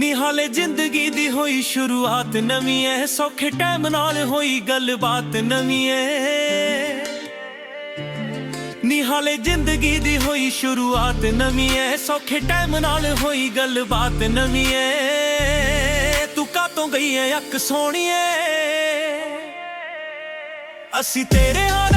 ਨਿਹਾਲੇ ਜ਼ਿੰਦਗੀ ਦੀ ਹੋਈ ਸ਼ੁਰੂਆਤ ਨਵੀਂ ਐ, ਸੌਖੇ ਟਾਈਮ ਨਾਲ ਹੋਈ ਗੱਲਬਾਤ ਨਵੀਂ ਐ। ਨੀ ਜ਼ਿੰਦਗੀ ਦੀ ਹੋਈ ਸ਼ੁਰੂਆਤ ਨਵੀਂ ਐ, ਸੌਖੇ ਟਾਈਮ ਨਾਲ ਹੋਈ ਗੱਲਬਾਤ ਨਵੀਂ ਐ। ਤੂੰ ਕਾਤੋਂ ਗਈ ਐ, ਅੱਖ ਸੋਹਣੀਏ ਅਸੀਂ ਤੇਰੇ ਆ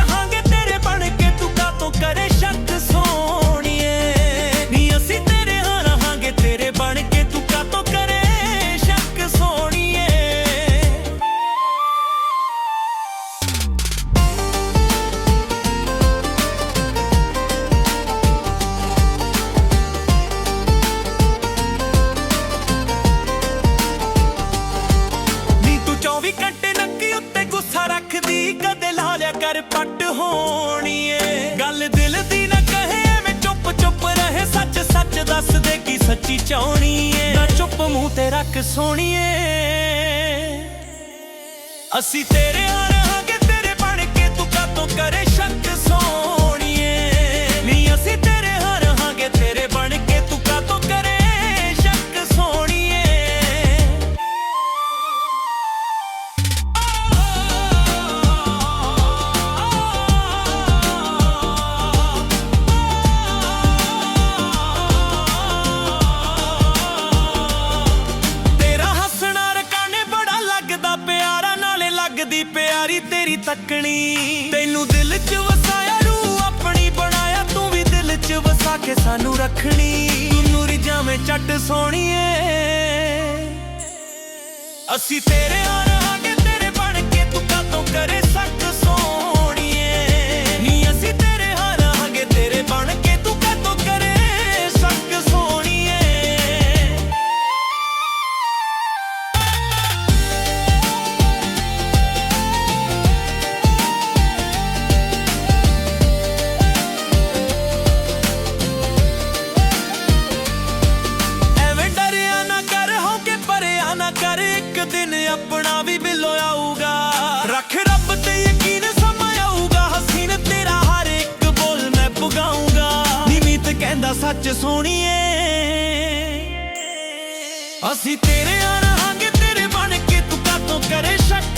ਨੀ ਤੂੰ 24 ਘੰਟੇ ਨੱਕੀ ਉੱਤੇ ਗੁੱਸਾ ਰੱਖਦੀ, ਕਦੇ ਲਾ ਲਿਆ ਕਰ ਪੱਟ ਹੋਣੀ ਏ ਗੱਲ ਦਿਲ ਦੀ ਨਾ ਕਹੇ, ਐਵੇਂ ਚੁੱਪ ਚੁੱਪ ਰਹੇ, ਸੱਚ ਸੱਚ ਦੱਸ ਦੇ ਕੀ ਸੱਚੀ ਚਾਹਣੀ ਏ ਨਾ ਚੁੱਪ ਮੂੰਹ ਤੇ ਰੱਖ ਸੋਣੀਏ। ਅਸੀਂ ਤੇਰੇ ਤੇਰੀ ਤੈਨੂੰ ਦਿਲ 'ਚ ਵਸਾਇਆ ਰੂ ਆਪਣੀ ਬਣਾਇਆ, ਤੂੰ ਵੀ ਦਿਲ 'ਚ ਵਸਾ ਕੇ ਸਾਨੂੰ ਰੱਖਣੀ। ਤੂੰ ਨੂਰੀ ਜਾਵੇਂ ਚੱਟ ਸੋਹਣੀਏ ਅਸੀਂ ਤੇਰੇ ਆ ਕੇ ਤੇਰੇ ਬਣ ਕੇ ਤੂੰ ਕਾਤੋਂ ਕਰੇ ਕਹਿੰਦਾ ਸੱਚ ਸੋਣੀਏ। ਅਸੀਂ ਤੇਰੇ ਆ ਰਹਾਂਗੇ ਤੇਰੇ ਬਣ ਕੇ ਤੂੰ ਕਾਤੋਂ ਕਰੇ ਸ਼ੱਕ?